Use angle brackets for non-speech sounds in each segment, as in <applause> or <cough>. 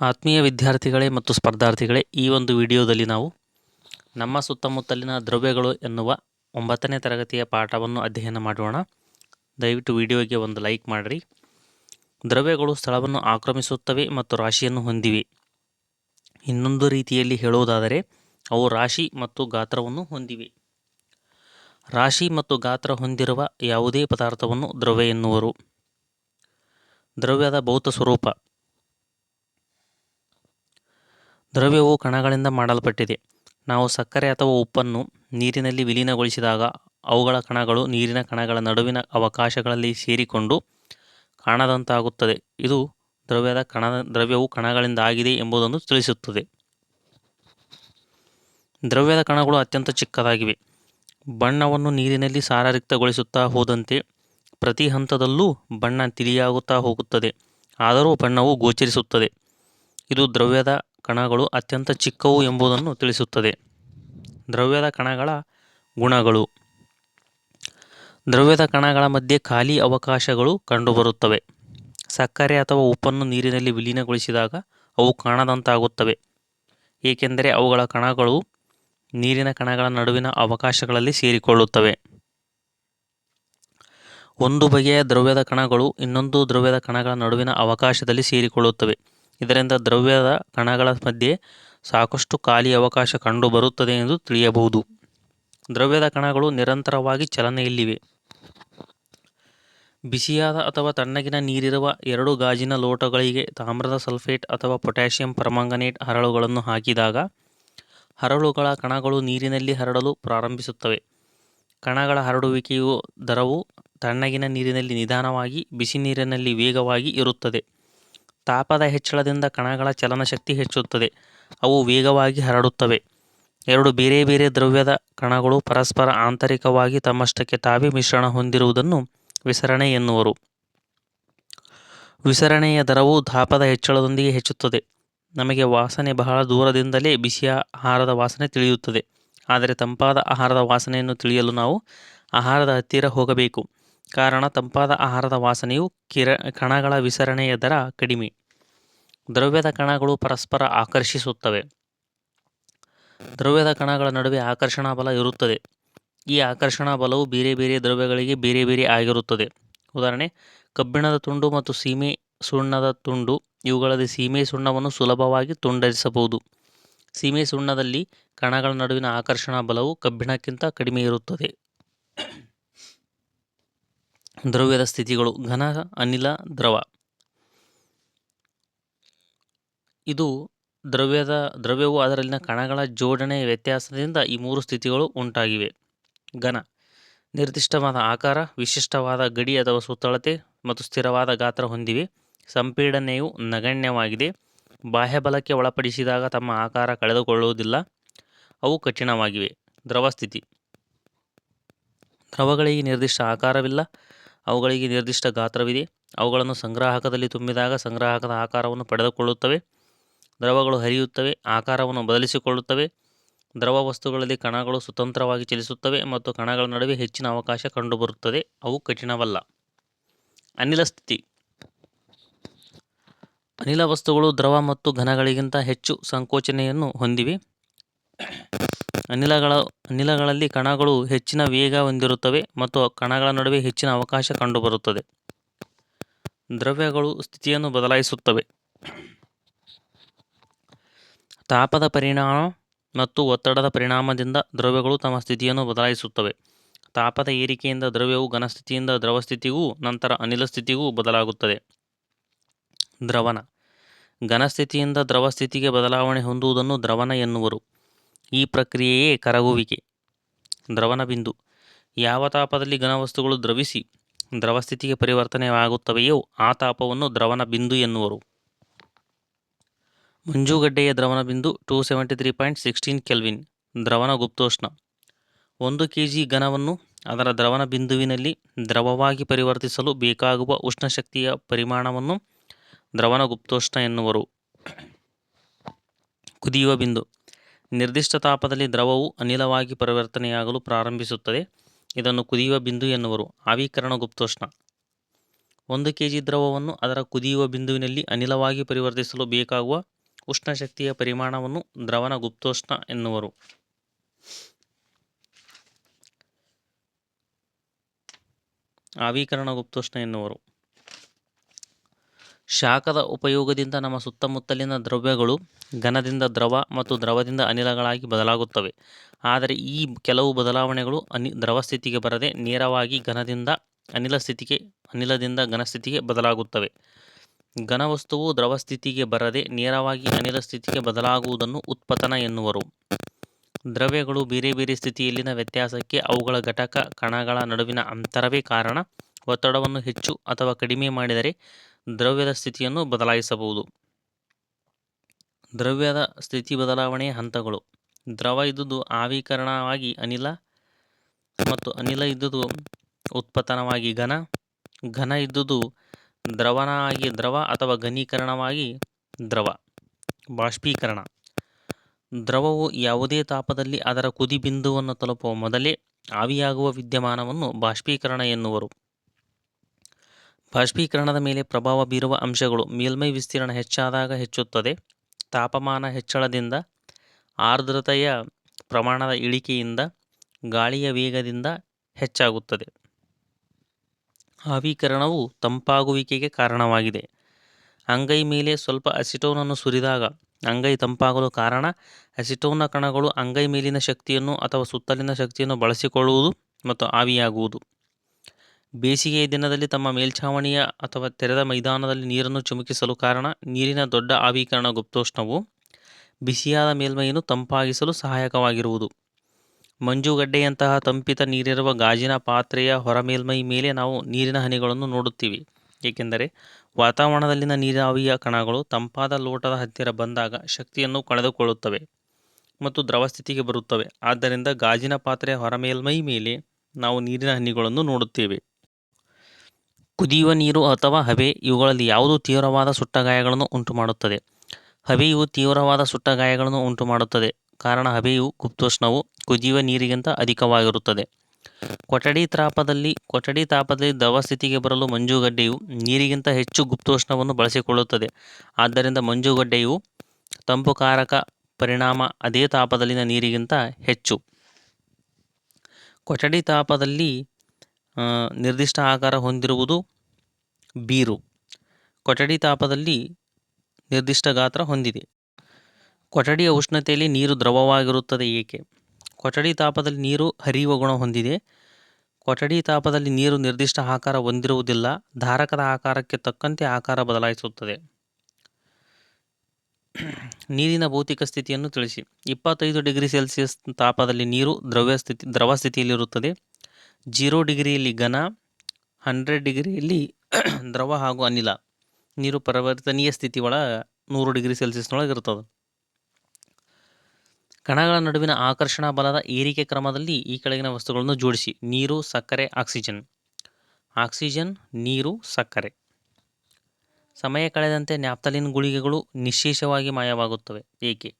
ಆತ್ಮೀಯ ವಿದ್ಯಾರ್ಥಿಗಳೇ ಮತ್ತು ಸ್ಪರ್ಧಾರ್ಥಿಗಳೇ, ಈ ಒಂದು ವಿಡಿಯೋದಲ್ಲಿ ನಾವು ನಮ್ಮ ಸುತ್ತಮುತ್ತಲಿನ ದ್ರವ್ಯಗಳು ಎನ್ನುವ ಒಂಬತ್ತನೇ ತರಗತಿಯ ಪಾಠವನ್ನು ಅಧ್ಯಯನ ಮಾಡೋಣ. ದಯವಿಟ್ಟು ವಿಡಿಯೋಗೆ ಒಂದು ಲೈಕ್ ಮಾಡಿರಿ. ದ್ರವ್ಯಗಳು ಸ್ಥಳವನ್ನು ಆಕ್ರಮಿಸುತ್ತವೆ ಮತ್ತು ರಾಶಿಯನ್ನು ಹೊಂದಿವೆ. ಇನ್ನೊಂದು ರೀತಿಯಲ್ಲಿ ಹೇಳುವುದಾದರೆ, ಅವು ರಾಶಿ ಮತ್ತು ಗಾತ್ರವನ್ನು ಹೊಂದಿವೆ. ರಾಶಿ ಮತ್ತು ಗಾತ್ರ ಹೊಂದಿರುವ ಯಾವುದೇ ಪದಾರ್ಥವನ್ನು ದ್ರವ್ಯ ಎನ್ನುವರು. ದ್ರವ್ಯದ ಭೌತ ಸ್ವರೂಪ ದ್ರವ್ಯವು ಕಣಗಳಿಂದ ಮಾಡಲ್ಪಟ್ಟಿದೆ. ನಾವು ಸಕ್ಕರೆ ಅಥವಾ ಉಪ್ಪನ್ನು ನೀರಿನಲ್ಲಿ ವಿಲೀನಗೊಳಿಸಿದಾಗ ಅವುಗಳ ಕಣಗಳು ನೀರಿನ ಕಣಗಳ ನಡುವಿನ ಅವಕಾಶಗಳಲ್ಲಿ ಸೇರಿಕೊಂಡು ಕಾಣದಂತಾಗುತ್ತದೆ. ಇದು ದ್ರವ್ಯದ ಕಣ, ದ್ರವ್ಯವು ಕಣಗಳಿಂದ ಆಗಿದೆ ಎಂಬುದನ್ನು ತಿಳಿಸುತ್ತದೆ. ದ್ರವ್ಯದ ಕಣಗಳು ಅತ್ಯಂತ ಚಿಕ್ಕದಾಗಿವೆ. ಬಣ್ಣವನ್ನು ನೀರಿನಲ್ಲಿ ಸಾರರಿಕ್ತಗೊಳಿಸುತ್ತಾ ಹೋದಂತೆ ಪ್ರತಿ ಹಂತದಲ್ಲೂ ಬಣ್ಣ ತಿಳಿಯಾಗುತ್ತಾ ಹೋಗುತ್ತದೆ. ಆದರೂ ಬಣ್ಣವು ಗೋಚರಿಸುತ್ತದೆ. ಇದು ದ್ರವ್ಯದ ಕಣಗಳು ಅತ್ಯಂತ ಚಿಕ್ಕವು ಎಂಬುದನ್ನು ತಿಳಿಸುತ್ತದೆ. ದ್ರವ್ಯದ ಕಣಗಳ ಗುಣಗಳು. ದ್ರವ್ಯದ ಕಣಗಳ ಮಧ್ಯೆ ಖಾಲಿ ಅವಕಾಶಗಳು ಕಂಡುಬರುತ್ತವೆ. ಸಕ್ಕರೆ ಅಥವಾ ಉಪ್ಪನ್ನು ನೀರಿನಲ್ಲಿ ವಿಲೀನಗೊಳಿಸಿದಾಗ ಅವು ಕಾಣದಂತಾಗುತ್ತವೆ. ಏಕೆಂದರೆ ಅವುಗಳ ಕಣಗಳು ನೀರಿನ ಕಣಗಳ ನಡುವಿನ ಅವಕಾಶಗಳಲ್ಲಿ ಸೇರಿಕೊಳ್ಳುತ್ತವೆ. ಒಂದು ಬಗೆಯ ದ್ರವ್ಯದ ಕಣಗಳು ಇನ್ನೊಂದು ದ್ರವ್ಯದ ಕಣಗಳ ನಡುವಿನ ಅವಕಾಶದಲ್ಲಿ ಸೇರಿಕೊಳ್ಳುತ್ತವೆ. ಇದರಿಂದ ದ್ರವ್ಯದ ಕಣಗಳ ಮಧ್ಯೆ ಸಾಕಷ್ಟು ಖಾಲಿ ಅವಕಾಶ ಕಂಡುಬರುತ್ತದೆ ಎಂದು ತಿಳಿಯಬಹುದು. ದ್ರವ್ಯದ ಕಣಗಳು ನಿರಂತರವಾಗಿ ಚಲನೆಯಲ್ಲಿವೆ. ಬಿಸಿಯಾದ ಅಥವಾ ತಣ್ಣಗಿನ ನೀರಿರುವ ಎರಡು ಗಾಜಿನ ಲೋಟಗಳಿಗೆ ತಾಮ್ರದ ಸಲ್ಫೇಟ್ ಅಥವಾ ಪೊಟ್ಯಾಷಿಯಂ ಪರ್ಮಾಂಗನೇಟ್ ಹರಳುಗಳನ್ನು ಹಾಕಿದಾಗ ಹರಳುಗಳ ಕಣಗಳು ನೀರಿನಲ್ಲಿ ಹರಡಲು ಪ್ರಾರಂಭಿಸುತ್ತವೆ. ಕಣಗಳ ಹರಡುವಿಕೆಯು ದರವು ತಣ್ಣಗಿನ ನೀರಿನಲ್ಲಿ ನಿಧಾನವಾಗಿ ಬಿಸಿ ನೀರಿನಲ್ಲಿ ವೇಗವಾಗಿ ಇರುತ್ತದೆ. ತಾಪದ ಹೆಚ್ಚಳದಿಂದ ಕಣಗಳ ಚಲನಶಕ್ತಿ ಹೆಚ್ಚುತ್ತದೆ. ಅವು ವೇಗವಾಗಿ ಹರಡುತ್ತವೆ. ಎರಡು ಬೇರೆ ಬೇರೆ ದ್ರವ್ಯದ ಕಣಗಳು ಪರಸ್ಪರ ಆಂತರಿಕವಾಗಿ ತಮ್ಮಷ್ಟಕ್ಕೆ ತಾವೇ ಮಿಶ್ರಣ ಹೊಂದಿರುವುದನ್ನು ವಿಸರಣೆ ಎನ್ನುವರು. ವಿಸರಣೆಯ ದರವು ತಾಪದ ಹೆಚ್ಚಳದೊಂದಿಗೆ ಹೆಚ್ಚುತ್ತದೆ. ನಮಗೆ ವಾಸನೆ ಬಹಳ ದೂರದಿಂದಲೇ ಬಿಸಿಯ ಆಹಾರದ ವಾಸನೆ ತಿಳಿಯುತ್ತದೆ. ಆದರೆ ತಂಪಾದ ಆಹಾರದ ವಾಸನೆಯನ್ನು ತಿಳಿಯಲು ನಾವು ಆಹಾರದ ಹತ್ತಿರ ಹೋಗಬೇಕು. ಕಾರಣ ತಂಪಾದ ಆಹಾರದ ವಾಸನೆಯು ಕಿರ, ಕಣಗಳ ವಿಸರಣೆಯ ದರ ಕಡಿಮೆ. ದ್ರವ್ಯದ ಕಣಗಳು ಪರಸ್ಪರ ಆಕರ್ಷಿಸುತ್ತವೆ. ದ್ರವ್ಯದ ಕಣಗಳ ನಡುವೆ ಆಕರ್ಷಣಾ ಬಲ ಇರುತ್ತದೆ. ಈ ಆಕರ್ಷಣಾ ಬಲವು ಬೇರೆ ಬೇರೆ ದ್ರವ್ಯಗಳಿಗೆ ಬೇರೆ ಬೇರೆ ಆಗಿರುತ್ತದೆ. ಉದಾಹರಣೆ, ಕಬ್ಬಿಣದ ತುಂಡು ಮತ್ತು ಸೀಮೆ ಸುಣ್ಣದ ತುಂಡು, ಇವುಗಳಲ್ಲಿ ಸೀಮೆ ಸುಣ್ಣವನ್ನು ಸುಲಭವಾಗಿ ತುಂಡರಿಸಬಹುದು. ಸೀಮೆ ಸುಣ್ಣದಲ್ಲಿ ಕಣಗಳ ನಡುವಿನ ಆಕರ್ಷಣಾ ಬಲವು ಕಬ್ಬಿಣಕ್ಕಿಂತ ಕಡಿಮೆ ಇರುತ್ತದೆ. ದ್ರವ್ಯದ ಸ್ಥಿತಿಗಳು ಘನ, ಅನಿಲ, ದ್ರವ. ಇದು ದ್ರವ್ಯದ, ದ್ರವ್ಯವು ಅದರಲ್ಲಿನ ಕಣಗಳ ಜೋಡಣೆ ವ್ಯತ್ಯಾಸದಿಂದ ಈ ಮೂರು ಸ್ಥಿತಿಗಳು ಉಂಟಾಗಿವೆ. ಘನ. ನಿರ್ದಿಷ್ಟವಾದ ಆಕಾರ, ವಿಶಿಷ್ಟವಾದ ಗಡಿ ಅಥವಾ ಸುತ್ತಳತೆ ಮತ್ತು ಸ್ಥಿರವಾದ ಗಾತ್ರ ಹೊಂದಿವೆ. ಸಂಪೀಡನೆಯು ನಗಣ್ಯವಾಗಿದೆ. ಬಾಹ್ಯಬಲಕ್ಕೆ ಒಳಪಡಿಸಿದಾಗ ತಮ್ಮ ಆಕಾರ ಕಳೆದುಕೊಳ್ಳುವುದಿಲ್ಲ. ಅವು ಕಠಿಣವಾಗಿವೆ. ದ್ರವ ಸ್ಥಿತಿ. ದ್ರವಗಳಿಗೆ ನಿರ್ದಿಷ್ಟ ಆಕಾರವಿಲ್ಲ. ಅವುಗಳಿಗೆ ನಿರ್ದಿಷ್ಟ ಗಾತ್ರವಿದೆ. ಅವುಗಳನ್ನು ಸಂಗ್ರಾಹಕದಲ್ಲಿ ತುಂಬಿದಾಗ ಸಂಗ್ರಾಹಕದ ಆಕಾರವನ್ನು ಪಡೆದುಕೊಳ್ಳುತ್ತವೆ. ದ್ರವಗಳು ಹರಿಯುತ್ತವೆ, ಆಕಾರವನ್ನು ಬದಲಿಸಿಕೊಳ್ಳುತ್ತವೆ. ದ್ರವ ವಸ್ತುಗಳಲ್ಲಿ ಕಣಗಳು ಸ್ವತಂತ್ರವಾಗಿ ಚಲಿಸುತ್ತವೆ ಮತ್ತು ಕಣಗಳ ನಡುವೆ ಹೆಚ್ಚಿನ ಅವಕಾಶ ಕಂಡುಬರುತ್ತದೆ. ಅವು ಕಠಿಣವಲ್ಲ. ಅನಿಲ ಸ್ಥಿತಿ. ಅನಿಲ ವಸ್ತುಗಳು ದ್ರವ ಮತ್ತು ಘನಗಳಿಗಿಂತ ಹೆಚ್ಚು ಸಂಕೋಚನೆಯನ್ನು ಹೊಂದಿವೆ. ಅನಿಲಗಳ ಅನಿಲಗಳಲ್ಲಿ ಕಣಗಳು ಹೆಚ್ಚಿನ ವೇಗ ಹೊಂದಿರುತ್ತವೆ ಮತ್ತು ಕಣಗಳ ನಡುವೆ ಹೆಚ್ಚಿನ ಅವಕಾಶ ಕಂಡುಬರುತ್ತದೆ. ದ್ರವ್ಯಗಳು ಸ್ಥಿತಿಯನ್ನು ಬದಲಾಯಿಸುತ್ತವೆ. ತಾಪದ ಪರಿಣಾಮ ಮತ್ತು ಒತ್ತಡದ ಪರಿಣಾಮದಿಂದ ದ್ರವ್ಯಗಳು ತಮ್ಮ ಸ್ಥಿತಿಯನ್ನು ಬದಲಾಯಿಸುತ್ತವೆ. ತಾಪದ ಏರಿಕೆಯಿಂದ ದ್ರವ್ಯವು ಘನಸ್ಥಿತಿಯಿಂದ ದ್ರವ ಸ್ಥಿತಿಗೂ ನಂತರ ಅನಿಲ ಸ್ಥಿತಿಗೂ ಬದಲಾಗುತ್ತದೆ. ದ್ರವಣ. ಘನಸ್ಥಿತಿಯಿಂದ ದ್ರವ ಸ್ಥಿತಿಗೆ ಬದಲಾವಣೆ ಹೊಂದುವುದನ್ನು ದ್ರವಣ ಎನ್ನುವರು. ಈ ಪ್ರಕ್ರಿಯೆಯೇ ಕರಗುವಿಕೆ. ದ್ರವನ ಬಿಂದು ಯಾವ ತಾಪದಲ್ಲಿ ಘನವಸ್ತುಗಳು ದ್ರವಿಸಿ ದ್ರವಸ್ಥಿತಿಗೆ ಪರಿವರ್ತನೆಯಾಗುತ್ತವೆಯೋ ಆ ತಾಪವನ್ನು ದ್ರವನ ಬಿಂದು ಎನ್ನುವರು. ಮಂಜುಗಡ್ಡೆಯ ದ್ರವನ ಬಿಂದು two seventy three point sixteen kelvin ದ್ರವನ ಗುಪ್ತೋಷ್ಣ ಒಂದು ಕೆ ಜಿ ಘನವನ್ನು ಅದರ ದ್ರವನ ಬಿಂದುವಿನಲ್ಲಿ ದ್ರವವಾಗಿ ಪರಿವರ್ತಿಸಲು ಬೇಕಾಗುವ ಉಷ್ಣ ಶಕ್ತಿಯ ಪರಿಮಾಣವನ್ನು ದ್ರವನ ಗುಪ್ತೋಷ್ಣ ಎನ್ನುವರು. ಕುದಿಯುವ ಬಿಂದು. ನಿರ್ದಿಷ್ಟ ತಾಪದಲ್ಲಿ ದ್ರವವು ಅನಿಲವಾಗಿ ಪರಿವರ್ತನೆಯಾಗಲು ಪ್ರಾರಂಭಿಸುತ್ತದೆ. ಇದನ್ನು ಕುದಿಯುವ ಬಿಂದು ಎನ್ನುವರು. ಆವೀಕರಣ ಗುಪ್ತೋಷ್ಣ. ಒಂದು ಕೆ ಜಿ ದ್ರವವನ್ನು ಅದರ ಕುದಿಯುವ ಬಿಂದುವಿನಲ್ಲಿ ಅನಿಲವಾಗಿ ಪರಿವರ್ತಿಸಲು ಬೇಕಾಗುವ ಉಷ್ಣ ಶಕ್ತಿಯ ಪರಿಮಾಣವನ್ನು ದ್ರವನ ಗುಪ್ತೋಷ್ಣ ಎನ್ನುವರು. ಆವೀಕರಣ ಗುಪ್ತೋಷ್ಣ ಎನ್ನುವರು. ಶಾಖದ ಉಪಯೋಗದಿಂದ ನಮ್ಮ ಸುತ್ತಮುತ್ತಲಿನ ದ್ರವ್ಯಗಳು ಘನದಿಂದ ದ್ರವ ಮತ್ತು ದ್ರವದಿಂದ ಅನಿಲಗಳಾಗಿ ಬದಲಾಗುತ್ತವೆ. ಆದರೆ ಈ ಕೆಲವು ಬದಲಾವಣೆಗಳು ಅನಿ, ದ್ರವ ಸ್ಥಿತಿಗೆ ಬರದೆ ನೇರವಾಗಿ ಘನದಿಂದ ಅನಿಲ ಸ್ಥಿತಿಗೆ, ಅನಿಲದಿಂದ ಘನ ಸ್ಥಿತಿಗೆ ಬದಲಾಗುತ್ತವೆ. ಘನವಸ್ತುವು ದ್ರವ ಸ್ಥಿತಿಗೆ ಬರದೆ ನೇರವಾಗಿ ಅನಿಲ ಸ್ಥಿತಿಗೆ ಬದಲಾಗುವುದನ್ನು ಉತ್ಪತನ ಎನ್ನುವರು. ದ್ರವ್ಯಗಳು ಬೇರೆ ಬೇರೆ ಸ್ಥಿತಿಯಲ್ಲಿನ ವ್ಯತ್ಯಾಸಕ್ಕೆ ಅವುಗಳ ಘಟಕ ಕಣಗಳ ನಡುವಿನ ಅಂತರವೇ ಕಾರಣ. ಒತ್ತಡವನ್ನು ಹೆಚ್ಚು ಅಥವಾ ಕಡಿಮೆ ಮಾಡಿದರೆ ದ್ರವ್ಯದ ಸ್ಥಿತಿಯನ್ನು ಬದಲಾಯಿಸಬಹುದು. ದ್ರವ್ಯದ ಸ್ಥಿತಿ ಬದಲಾವಣೆಯ ಹಂತಗಳು. ದ್ರವ ಇದ್ದುದು ಆವೀಕರಣವಾಗಿ ಅನಿಲ ಮತ್ತು ಅನಿಲ ಇದ್ದುದು ಉತ್ಪತನವಾಗಿ ಘನ. ಘನ ಇದ್ದುದು ದ್ರವನ ಆಗಿ ದ್ರವ ಅಥವಾ ಘನೀಕರಣವಾಗಿ ದ್ರವ. ಬಾಷ್ಪೀಕರಣ. ದ್ರವವು ಯಾವುದೇ ತಾಪದಲ್ಲಿ ಅದರ ಕುದಿ ಬಿಂದುವನ್ನು ತಲುಪುವ ಮೊದಲೇ ಆವಿಯಾಗುವ ವಿದ್ಯಮಾನವನ್ನು ಬಾಷ್ಪೀಕರಣ ಎನ್ನುವರು. ಬಾಷ್ಪೀಕರಣದ ಮೇಲೆ ಪ್ರಭಾವ ಬೀರುವ ಅಂಶಗಳು ಮೇಲ್ಮೈ ವಿಸ್ತೀರ್ಣ ಹೆಚ್ಚಾದಾಗ ಹೆಚ್ಚುತ್ತದೆ. ತಾಪಮಾನ ಹೆಚ್ಚಳದಿಂದ, ಆರ್ದ್ರತೆಯ ಪ್ರಮಾಣದ ಇಳಿಕೆಯಿಂದ, ಗಾಳಿಯ ವೇಗದಿಂದ ಹೆಚ್ಚಾಗುತ್ತದೆ. ಆವೀಕರಣವು ತಂಪಾಗುವಿಕೆಗೆ ಕಾರಣವಾಗಿದೆ. ಅಂಗೈ ಮೇಲೆ ಸ್ವಲ್ಪ ಅಸಿಟೋನನ್ನು ಸುರಿದಾಗ ಅಂಗೈ ತಂಪಾಗಲು ಕಾರಣ ಅಸಿಟೋನ ಕಣಗಳು ಅಂಗೈ ಮೇಲಿನ ಶಕ್ತಿಯನ್ನು ಅಥವಾ ಸುತ್ತಲಿನ ಶಕ್ತಿಯನ್ನು ಬಳಸಿಕೊಳ್ಳುವುದು ಮತ್ತು ಆವಿಯಾಗುವುದು. ಬೇಸಿಗೆಯ ದಿನದಲ್ಲಿ ತಮ್ಮ ಮೇಲ್ಛಾವಣಿಯ ಅಥವಾ ತೆರೆದ ಮೈದಾನದಲ್ಲಿ ನೀರನ್ನು ಚುಮುಕಿಸಲು ಕಾರಣ ನೀರಿನ ದೊಡ್ಡ ಆವೀಕರಣ ಗುಪ್ತೋಷ್ಣವು. ಬಿಸಿಯಾದ ಮೇಲ್ಮೈಯನ್ನು ತಂಪಾಗಿಸಲು ಸಹಾಯಕವಾಗಿರುವುದು. ಮಂಜುಗಡ್ಡೆಯಂತಹ ತಂಪಿತ ನೀರಿರುವ ಗಾಜಿನ ಪಾತ್ರೆಯ ಹೊರಮೇಲ್ಮೈ ಮೇಲೆ ನಾವು ನೀರಿನ ಹನಿಗಳನ್ನು ನೋಡುತ್ತೀವಿ. ಏಕೆಂದರೆ ವಾತಾವರಣದಲ್ಲಿನ ನೀರಾವಿಯ ಕಣಗಳು ತಂಪಾದ ಲೋಟದ ಹತ್ತಿರ ಬಂದಾಗ ಶಕ್ತಿಯನ್ನು ಕಳೆದುಕೊಳ್ಳುತ್ತವೆ ಮತ್ತು ದ್ರವ ಸ್ಥಿತಿಗೆ ಬರುತ್ತವೆ. ಆದ್ದರಿಂದ ಗಾಜಿನ ಪಾತ್ರೆಯ ಹೊರಮೇಲ್ಮೈ ಮೇಲೆ ನಾವು ನೀರಿನ ಹನಿಗಳನ್ನು ನೋಡುತ್ತೇವೆ. ಕುದಿಯುವ ನೀರು ಅಥವಾ ಹಬೆ ಇವುಗಳಲ್ಲಿ ಯಾವುದು ತೀವ್ರವಾದ ಸುಟ್ಟಗಾಯಗಳನ್ನು ಉಂಟುಮಾಡುತ್ತದೆ. ಹಬೆಯು ತೀವ್ರವಾದ ಸುಟ್ಟಗಾಯಗಳನ್ನು ಉಂಟುಮಾಡುತ್ತದೆ. ಕಾರಣ ಹಬೆಯು ಗುಪ್ತೋಷ್ಣವು ಕುದಿಯುವ ನೀರಿಗಿಂತ ಅಧಿಕವಾಗಿರುತ್ತದೆ. ಕೊಠಡಿ ತಾಪದಲ್ಲಿ ಕೊಠಡಿ ತಾಪದಲ್ಲಿ ದ್ರವ ಸ್ಥಿತಿಗೆ ಬರಲು ಮಂಜುಗಡ್ಡೆಯು ನೀರಿಗಿಂತ ಹೆಚ್ಚು ಗುಪ್ತೋಷ್ಣವನ್ನು ಬಳಸಿಕೊಳ್ಳುತ್ತದೆ. ಆದ್ದರಿಂದ ಮಂಜುಗಡ್ಡೆಯು ತಂಪುಕಾರಕ ಪರಿಣಾಮ ಅದೇ ತಾಪದಲ್ಲಿನ ನೀರಿಗಿಂತ ಹೆಚ್ಚು. ಕೊಠಡಿ ತಾಪದಲ್ಲಿ ನಿರ್ದಿಷ್ಟ ಆಕಾರ ಹೊಂದಿರುವುದು ಬೀರು. ಕೊಠಡಿ ತಾಪದಲ್ಲಿ ನಿರ್ದಿಷ್ಟ ಗಾತ್ರ ಹೊಂದಿದೆ. ಕೊಠಡಿಯ ಉಷ್ಣತೆಯಲ್ಲಿ ನೀರು ದ್ರವವಾಗಿರುತ್ತದೆ ಏಕೆ? ಕೊಠಡಿ ತಾಪದಲ್ಲಿ ನೀರು ಹರಿಯುವ ಗುಣ ಹೊಂದಿದೆ. ಕೊಠಡಿ ತಾಪದಲ್ಲಿ ನೀರು ನಿರ್ದಿಷ್ಟ ಆಕಾರ ಹೊಂದಿರುವುದಿಲ್ಲ. ಧಾರಕದ ಆಕಾರಕ್ಕೆ ತಕ್ಕಂತೆ ಆಕಾರ ಬದಲಾಯಿಸುತ್ತದೆ. ನೀರಿನ ಭೌತಿಕ ಸ್ಥಿತಿಯನ್ನು ತಿಳಿಸಿ. ಇಪ್ಪತ್ತೈದು ಡಿಗ್ರಿ ಸೆಲ್ಸಿಯಸ್ ತಾಪದಲ್ಲಿ ನೀರು ದ್ರವ್ಯ ಸ್ಥಿತಿ, ದ್ರವ ಸ್ಥಿತಿಯಲ್ಲಿರುತ್ತದೆ. ಜೀರೋ ಡಿಗ್ರಿಯಲ್ಲಿ ಘನ, ಹಂಡ್ರೆಡ್ ಡಿಗ್ರಿಯಲ್ಲಿ <clears throat> ದ್ರವ ಹಾಗೂ ಅನಿಲ. ನೀರು ಪರಿವರ್ತನೀಯ ಸ್ಥಿತಿ ಒಳ ನೂರು ಡಿಗ್ರಿ ಸೆಲ್ಸಿಯಸ್ನೊಳಗೆ ಇರ್ತದೆ ಕಣಗಳ ನಡುವಿನ ಆಕರ್ಷಣಾ ಬಲದ ಏರಿಕೆ ಕ್ರಮದಲ್ಲಿ ಈ ಕೆಳಗಿನ ವಸ್ತುಗಳನ್ನು ಜೋಡಿಸಿ. ನೀರು, ಸಕ್ಕರೆ, ಆಕ್ಸಿಜನ್. ಆಕ್ಸಿಜನ್, ನೀರು, ಸಕ್ಕರೆ. ಸಮಯ ಕಳೆದಂತೆ ನ್ಯಾಪ್ತಲಿನ್ ಗುಳಿಗೆಗಳು ನಿಶೇಷವಾಗಿ ಮಾಯವಾಗುತ್ತವೆ. ಏಕೆ?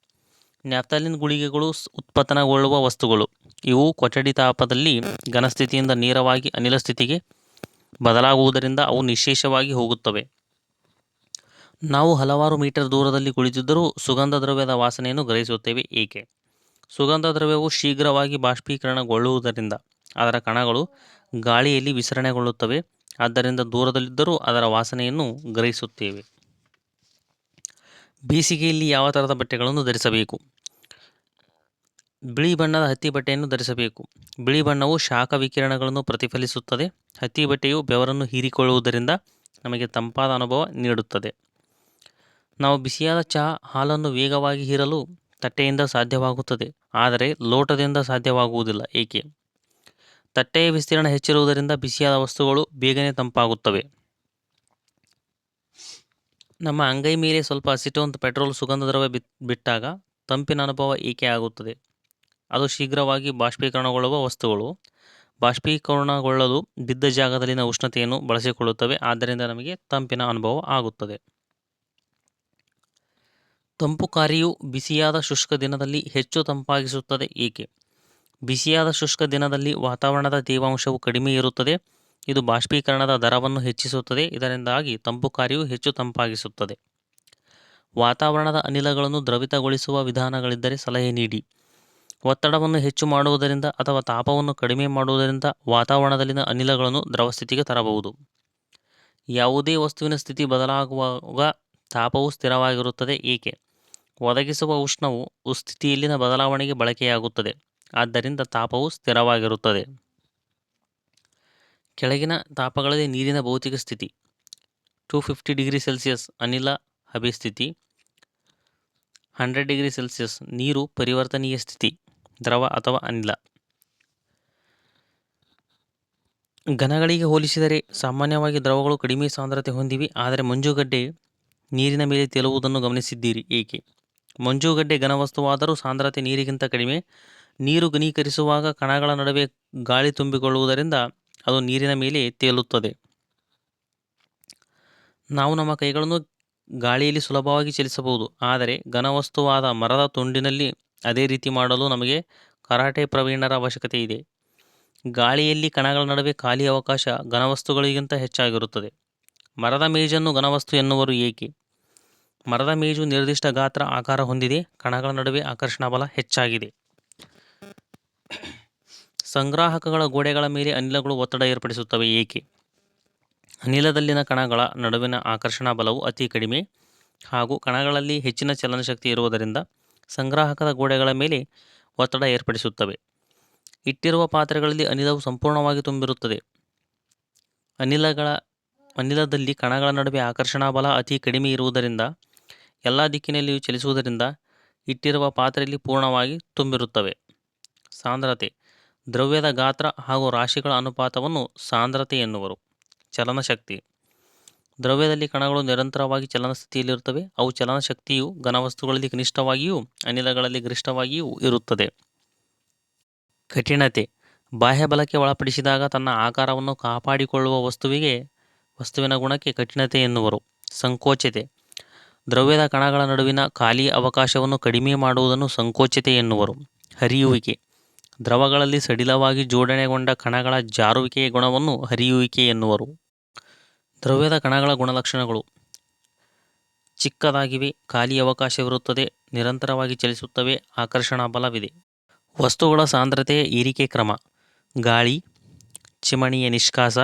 ನ್ಯಾಪ್ತಲಿನ್ ಗುಳಿಗೆಗಳು ಉತ್ಪತನಗೊಳ್ಳುವ ವಸ್ತುಗಳು. ಇವು ಕೊಠಡಿ ತಾಪದಲ್ಲಿ ಘನಸ್ಥಿತಿಯಿಂದ ನೇರವಾಗಿ ಅನಿಲ ಸ್ಥಿತಿಗೆ ಬದಲಾಗುವುದರಿಂದ ಅವು ನಿಶೇಷವಾಗಿ ಹೋಗುತ್ತವೆ. ನಾವು ಹಲವಾರು ಮೀಟರ್ ದೂರದಲ್ಲಿ ಕುಳಿತಿದ್ದರೂ ಸುಗಂಧ ದ್ರವ್ಯದ ವಾಸನೆಯನ್ನು ಗ್ರಹಿಸುತ್ತೇವೆ ಏಕೆ? ಸುಗಂಧ ದ್ರವ್ಯವು ಶೀಘ್ರವಾಗಿ ಬಾಷ್ಪೀಕರಣಗೊಳ್ಳುವುದರಿಂದ ಅದರ ಕಣಗಳು ಗಾಳಿಯಲ್ಲಿ ವಿಸರಣೆಗೊಳ್ಳುತ್ತವೆ. ಆದ್ದರಿಂದ ದೂರದಲ್ಲಿದ್ದರೂ ಅದರ ವಾಸನೆಯನ್ನು ಗ್ರಹಿಸುತ್ತೇವೆ. ಬೇಸಿಗೆಯಲ್ಲಿ ಯಾವ ಥರದ ಬಟ್ಟೆಗಳನ್ನು ಧರಿಸಬೇಕು? ಬಿಳಿ ಬಣ್ಣದ ಹತ್ತಿ ಬಟ್ಟೆಯನ್ನು ಧರಿಸಬೇಕು. ಬಿಳಿ ಬಣ್ಣವು ಶಾಖ ವಿಕಿರಣಗಳನ್ನು ಪ್ರತಿಫಲಿಸುತ್ತದೆ. ಹತ್ತಿ ಬಟ್ಟೆಯು ಬೆವರನ್ನು ಹೀರಿಕೊಳ್ಳುವುದರಿಂದ ನಮಗೆ ತಂಪಾದ ಅನುಭವ ನೀಡುತ್ತದೆ. ನಾವು ಬಿಸಿಯಾದ ಚಹಾ ಹಾಲನ್ನು ವೇಗವಾಗಿ ಹೀರಲು ತಟ್ಟೆಯಿಂದ ಸಾಧ್ಯವಾಗುತ್ತದೆ. ಆದರೆ ಲೋಟದಿಂದ ಸಾಧ್ಯವಾಗುವುದಿಲ್ಲ. ಏಕೆ? ತಟ್ಟೆಯ ವಿಸ್ತೀರ್ಣ ಹೆಚ್ಚಿರುವುದರಿಂದ ಬಿಸಿಯಾದ ವಸ್ತುಗಳು ಬೇಗನೆ ತಂಪಾಗುತ್ತವೆ. ನಮ್ಮ ಅಂಗೈ ಮೇಲೆ ಸ್ವಲ್ಪ ಅಸಿಟೋನ್ ಪೆಟ್ರೋಲ್ ಸುಗಂಧ ದ್ರವ್ಯ ಬಿಟ್ಟಾಗ ತಂಪಿನ ಅನುಭವ ಏಕೆ ಆಗುತ್ತದೆ? ಅದು ಶೀಘ್ರವಾಗಿ ಬಾಷ್ಪೀಕರಣಗೊಳ್ಳುವ ವಸ್ತುಗಳು. ಬಾಷ್ಪೀಕರಣಗೊಳ್ಳಲು ಬಿದ್ದ ಜಾಗದಲ್ಲಿನ ಉಷ್ಣತೆಯನ್ನು ಬಳಸಿಕೊಳ್ಳುತ್ತವೆ, ಆದ್ದರಿಂದ ನಮಗೆ ತಂಪಿನ ಅನುಭವ ಆಗುತ್ತದೆ. ತಂಪುಕಾರಿಯು ಬಿಸಿಯಾದ ಶುಷ್ಕ ದಿನದಲ್ಲಿ ಹೆಚ್ಚು ತಂಪಾಗಿಸುತ್ತದೆ, ಏಕೆ? ಬಿಸಿಯಾದ ಶುಷ್ಕ ದಿನದಲ್ಲಿ ವಾತಾವರಣದ ತೇವಾಂಶವು ಕಡಿಮೆ ಇರುತ್ತದೆ, ಇದು ಬಾಷ್ಪೀಕರಣದ ದರವನ್ನು ಹೆಚ್ಚಿಸುತ್ತದೆ, ಇದರಿಂದಾಗಿ ತಂಪು ಕಾರ್ಯವು ಹೆಚ್ಚು ತಂಪಾಗಿಸುತ್ತದೆ. ವಾತಾವರಣದ ಅನಿಲಗಳನ್ನು ದ್ರವಿತಗೊಳಿಸುವ ವಿಧಾನಗಳಿದ್ದರೆ ಸಲಹೆ ನೀಡಿ. ಒತ್ತಡವನ್ನು ಹೆಚ್ಚು ಮಾಡುವುದರಿಂದ ಅಥವಾ ತಾಪವನ್ನು ಕಡಿಮೆ ಮಾಡುವುದರಿಂದ ವಾತಾವರಣದಲ್ಲಿನ ಅನಿಲಗಳನ್ನು ದ್ರವ ಸ್ಥಿತಿಗೆ ತರಬಹುದು. ಯಾವುದೇ ವಸ್ತುವಿನ ಸ್ಥಿತಿ ಬದಲಾಗುವಾಗ ತಾಪವು ಸ್ಥಿರವಾಗಿರುತ್ತದೆ ಏಕೆ? ಒದಗಿಸುವ ಉಷ್ಣವು ಸ್ಥಿತಿಯಲ್ಲಿನ ಬದಲಾವಣೆಗೆ ಬಳಕೆಯಾಗುತ್ತದೆ, ಆದ್ದರಿಂದ ತಾಪವು ಸ್ಥಿರವಾಗಿರುತ್ತದೆ. ಕೆಳಗಿನ ತಾಪಗಳಲ್ಲಿ ನೀರಿನ ಭೌತಿಕ ಸ್ಥಿತಿ ಟೂ ಫಿಫ್ಟಿ ಡಿಗ್ರಿ ಸೆಲ್ಸಿಯಸ್ ಅನಿಲ ಹಬೆ ಸ್ಥಿತಿ ಹಂಡ್ರೆಡ್ ಡಿಗ್ರಿ ಸೆಲ್ಸಿಯಸ್ ನೀರು ಪರಿವರ್ತನೀಯ ಸ್ಥಿತಿ. ದ್ರವ ಅಥವಾ ಅನಿಲ. ಘನಗಳಿಗೆ ಹೋಲಿಸಿದರೆ ಸಾಮಾನ್ಯವಾಗಿ ದ್ರವಗಳು ಕಡಿಮೆ ಸಾಂದ್ರತೆ ಹೊಂದಿವೆ, ಆದರೆ ಮಂಜುಗಡ್ಡೆ ನೀರಿನ ಮೇಲೆ ತೇಲುವುದನ್ನು ಗಮನಿಸಿದ್ದೀರಿ. ಏಕೆ? ಮಂಜುಗಡ್ಡೆ ಘನವಸ್ತುವಾದರೂ ಸಾಂದ್ರತೆ ನೀರಿಗಿಂತ ಕಡಿಮೆ. ನೀರು ಘನೀಕರಿಸುವಾಗ ಕಣಗಳ ನಡುವೆ ಗಾಳಿ ತುಂಬಿಕೊಳ್ಳುವುದರಿಂದ ಅದು ನೀರಿನ ಮೇಲೆ ತೇಲುತ್ತದೆ. ನಾವು ನಮ್ಮ ಕೈಗಳನ್ನು ಗಾಳಿಯಲ್ಲಿ ಸುಲಭವಾಗಿ ಚಲಿಸಬಹುದು, ಆದರೆ ಘನವಸ್ತುವಾದ ಮರದ ತುಂಡಿನಲ್ಲಿ ಅದೇ ರೀತಿ ಮಾಡಲು ನಮಗೆ ಕರಾಟೆ ಪ್ರವೀಣರ ಅವಶ್ಯಕತೆ ಇದೆ. ಗಾಳಿಯಲ್ಲಿ ಕಣಗಳ ನಡುವೆ ಖಾಲಿ ಅವಕಾಶ ಘನವಸ್ತುಗಳಿಗಿಂತ ಹೆಚ್ಚಾಗಿರುತ್ತದೆ. ಮರದ ಮೇಜನ್ನು ಘನವಸ್ತು ಎನ್ನುವರು ಏಕೆ? ಮರದ ಮೇಜು ನಿರ್ದಿಷ್ಟ ಗಾತ್ರ ಆಕಾರ ಹೊಂದಿದೆ, ಕಣಗಳ ನಡುವೆ ಆಕರ್ಷಣಾ ಬಲ ಹೆಚ್ಚಾಗಿದೆ. ಸಂಗ್ರಾಹಕಗಳ ಗೋಡೆಗಳ ಮೇಲೆ ಅನಿಲಗಳು ಒತ್ತಡ ಏರ್ಪಡಿಸುತ್ತವೆ ಏಕೆ? ಅನಿಲದಲ್ಲಿನ ಕಣಗಳ ನಡುವಿನ ಆಕರ್ಷಣಾ ಬಲವು ಅತಿ ಕಡಿಮೆ ಹಾಗೂ ಕಣಗಳಲ್ಲಿ ಹೆಚ್ಚಿನ ಚಲನಶಕ್ತಿ ಇರುವುದರಿಂದ ಸಂಗ್ರಾಹಕದ ಗೋಡೆಗಳ ಮೇಲೆ ಒತ್ತಡ ಏರ್ಪಡಿಸುತ್ತವೆ. ಇಟ್ಟಿರುವ ಪಾತ್ರೆಗಳಲ್ಲಿ ಅನಿಲವು ಸಂಪೂರ್ಣವಾಗಿ ತುಂಬಿರುತ್ತದೆ. ಅನಿಲಗಳ, ಅನಿಲದಲ್ಲಿ ಕಣಗಳ ನಡುವೆ ಆಕರ್ಷಣಾ ಬಲ ಅತಿ ಕಡಿಮೆ ಇರುವುದರಿಂದ, ಎಲ್ಲ ದಿಕ್ಕಿನಲ್ಲಿಯೂ ಚಲಿಸುವುದರಿಂದ ಇಟ್ಟಿರುವ ಪಾತ್ರೆಯಲ್ಲಿ ಪೂರ್ಣವಾಗಿ ತುಂಬಿರುತ್ತವೆ. ಸಾಂದ್ರತೆ, ದ್ರವ್ಯದ ಗಾತ್ರ ಹಾಗೂ ರಾಶಿಗಳ ಅನುಪಾತವನ್ನು ಸಾಂದ್ರತೆ ಎನ್ನುವರು. ಚಲನಶಕ್ತಿ ದ್ರವ್ಯದಲ್ಲಿ ಕಣಗಳು ನಿರಂತರವಾಗಿ ಚಲನ ಸ್ಥಿತಿಯಲ್ಲಿರುತ್ತವೆ ಅವು ಚಲನ ಶಕ್ತಿಯು ಘನವಸ್ತುಗಳಲ್ಲಿ ಕನಿಷ್ಠವಾಗಿಯೂ ಅನಿಲಗಳಲ್ಲಿ ಗರಿಷ್ಠವಾಗಿಯೂ ಇರುತ್ತದೆ. ಕಠಿಣತೆ. ಬಾಹ್ಯ ಬಲಕ್ಕೆ ಒಳಪಡಿಸಿದಾಗ ತನ್ನ ಆಕಾರವನ್ನು ಕಾಪಾಡಿಕೊಳ್ಳುವ ವಸ್ತುವಿಗೆ, ವಸ್ತುವಿನ ಗುಣಕ್ಕೆ ಕಠಿಣತೆ ಎನ್ನುವರು. ಸಂಕೋಚತೆ. ದ್ರವ್ಯದ ಕಣಗಳ ನಡುವಿನ ಖಾಲಿ ಅವಕಾಶವನ್ನು ಕಡಿಮೆ ಮಾಡುವುದನ್ನು ಸಂಕೋಚತೆ ಎನ್ನುವರು. ಹರಿಯುವಿಕೆ. ದ್ರವಗಳಲ್ಲಿ ಸಡಿಲವಾಗಿ ಜೋಡಣೆಗೊಂಡ ಕಣಗಳ ಜಾರುವಿಕೆಯ ಗುಣವನ್ನು ಹರಿಯುವಿಕೆ ಎನ್ನುವರು. ದ್ರವ್ಯದ ಕಣಗಳ ಗುಣಲಕ್ಷಣಗಳು. ಚಿಕ್ಕದಾಗಿವೆ, ಖಾಲಿ ಅವಕಾಶವಿರುತ್ತದೆ, ನಿರಂತರವಾಗಿ ಚಲಿಸುತ್ತವೆ, ಆಕರ್ಷಣಾ ಬಲವಿದೆ. ವಸ್ತುಗಳ ಸಾಂದ್ರತೆಯ ಏರಿಕೆ ಕ್ರಮ. ಗಾಳಿ, ಚಿಮಣಿಯ ನಿಷ್ಕಾಸ,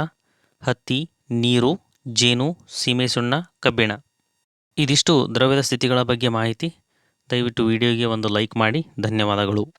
ಹತ್ತಿ, ನೀರು, ಜೇನು, ಸೀಮೆ ಸುಣ್ಣ, ಕಬ್ಬಿಣ. ಇದಿಷ್ಟು ದ್ರವ್ಯದ ಸ್ಥಿತಿಗಳ ಬಗ್ಗೆ ಮಾಹಿತಿ. ದಯವಿಟ್ಟು ವಿಡಿಯೋಗೆ ಒಂದು ಲೈಕ್ ಮಾಡಿ. ಧನ್ಯವಾದಗಳು.